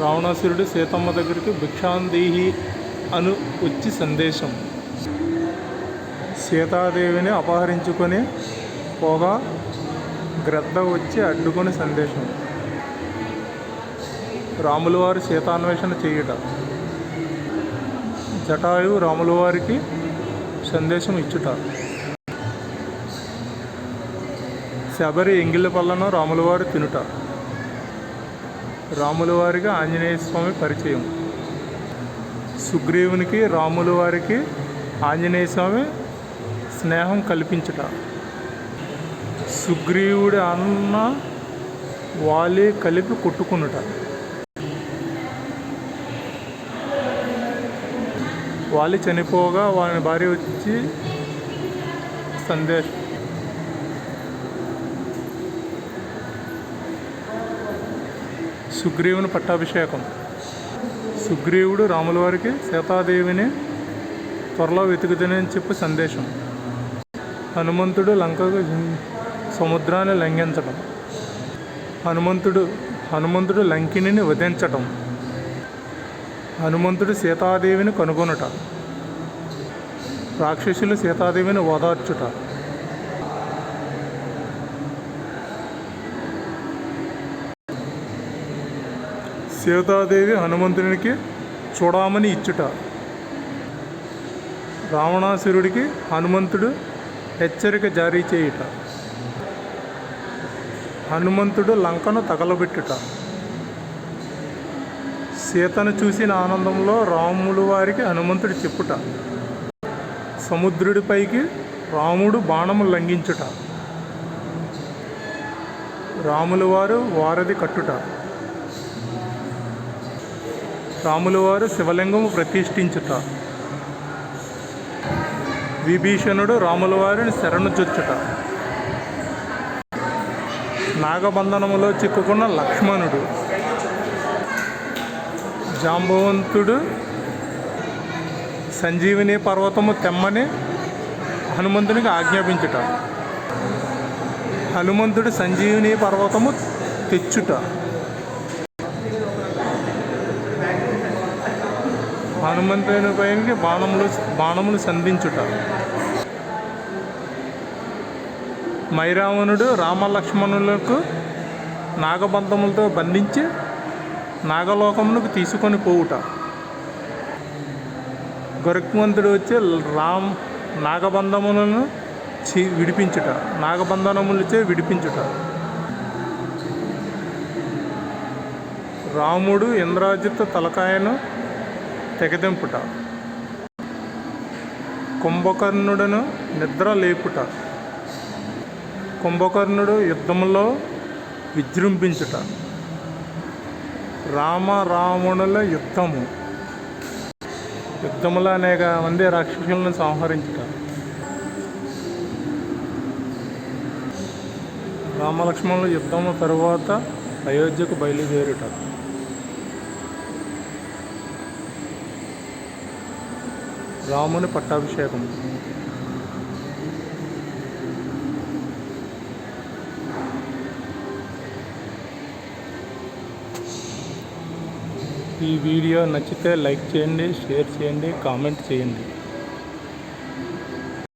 రావణాసురుడు సీతమ్మ దగ్గరికి భిక్షాందేహి అను వచ్చి సందేశం. సీతాదేవిని అపహరించుకొని పోగా గ్రద్ద వచ్చి అడ్డుకొని సందేశం. రాములవారి సీతాన్వేషణ చేయుట. జటాయు రాములవారికి సందేశం ఇచ్చుట. శబరి ఎంగిళ్ళ పళ్ళను రాములవారు తినుట. రాముల వారికి ఆంజనేయ స్వామి పరిచయం. సుగ్రీవునికి రాముల వారికి ఆంజనేయ స్వామి స్నేహం కల్పించుట. సుగ్రీవుడి అన్న వాలి కలిపి కొట్టుకునుట. వాలి చనిపోగా వారి భార్య వచ్చి సందేశం సుగ్రీవుని పట్టాభిషేకం. సుగ్రీవుడు రాముల వారికి సీతాదేవిని త్వరలో వెతుకుదని చెప్పి సందేశం. హనుమంతుడు లంకకు సముద్రాన్ని లంఘించడం హనుమంతుడు హనుమంతుడు లంకిని వధించటం. హనుమంతుడు సీతాదేవిని కనుగొనుట. రాక్షసులు సీతాదేవిని ఓదార్చుట. సీతాదేవి హనుమంతునికి చూడమని ఇచ్చుట. రావణాసురుడికి హనుమంతుడు హెచ్చరిక జారీ చేయుట. హనుమంతుడు లంకను తగలబెట్టుట. సీతను చూసిన ఆనందంలో రాములు వారికి హనుమంతుడు చెప్పుట. సముద్రుడిపైకి రాముడు బాణము లంఘించుట. రాములు వారు వారధి కట్టుట. రాముల వారు శివలింగము ప్రతిష్ఠించుట. విభీషణుడు రాముల వారిని శరణు నాగబంధనములో చిక్కుకున్న లక్ష్మణుడు. జాంబవంతుడు సంజీవిని పర్వతము తెమ్మని హనుమంతునికి ఆజ్ఞాపించుట. హనుమంతుడు సంజీవిని పర్వతము తెచ్చుట. హనుమంతుని బాణములు బాణములు సంధించుట. మైరావణుడు రామలక్ష్మణులకు నాగబంధములతో బంధించి నాగలోకమునకు తీసుకొని పోవుట. గరుక్మంతుడు వచ్చి రామ్ నాగబంధములను చి విడిపించుట. నాగబంధనములచే విడిపించుట. రాముడు ఇంద్రాజిత్ తలకాయను తెగదెంపుట. కుంభకర్ణుడను నిద్ర లేపుట. కుంభకర్ణుడు యుద్ధంలో విజృంభించుట. రామ యుద్ధము. యుద్ధములో అనేక మంది రాక్షసులను సంహరించుట. రామలక్ష్మణుల యుద్ధము తరువాత అయోధ్యకు బయలుదేరుట. రాముని పట్టాభిషేకం. ఈ వీడియో నచ్చితే లైక్ చేయండి షేర్ చేయండి కామెంట్ చేయండి.